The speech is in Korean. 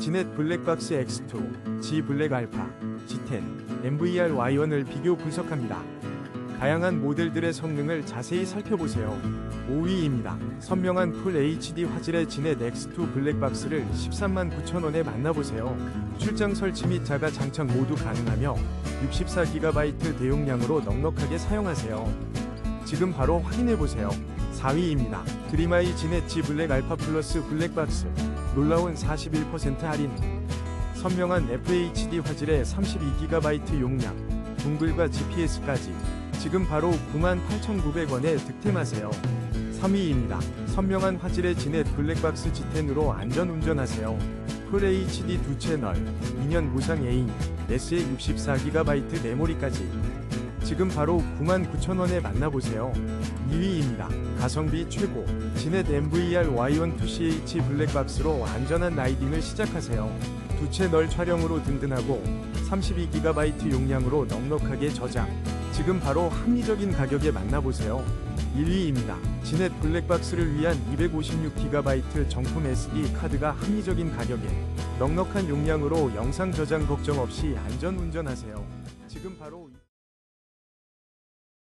지넷 블랙박스 X2, G 블랙 알파, G10, MVR Y1을 비교 분석합니다. 다양한 모델들의 성능을 자세히 살펴보세요. 5위입니다. 선명한 풀 HD 화질의 지넷 X2 블랙박스를 13만 9천 원에 만나보세요. 출장 설치 및 자가 장착 모두 가능하며 64GB 대용량으로 넉넉하게 사용하세요. 지금 바로 확인해보세요. 4위입니다. 드림아이 G 블랙 알파 플러스 블랙박스 놀라운 41% 할인 선명한 FHD 화질의 32GB 용량 동글과 GPS까지 지금 바로 98,900원에 득템하세요. 3위입니다. 선명한 화질의 지넷 블랙박스 G10으로 안전운전하세요. 풀 HD 두 채널, 2년 무상 AIM, SE 64GB 메모리까지 지금 바로 99,000원에 만나보세요. 2위 입니다. 가성비 최고 지넷 MVR Y1 2CH 블랙박스로 안전한 라이딩을 시작하세요. 두 채 널 촬영으로 든든하고 32GB 용량으로 넉넉하게 저장. 지금 바로 합리적인 가격에 만나보세요. 1위입니다. 지넷 블랙박스를 위한 256GB 정품 SD 카드가 합리적인 가격에 넉넉한 용량으로 영상 저장 걱정 없이 안전 운전하세요. 지금 바로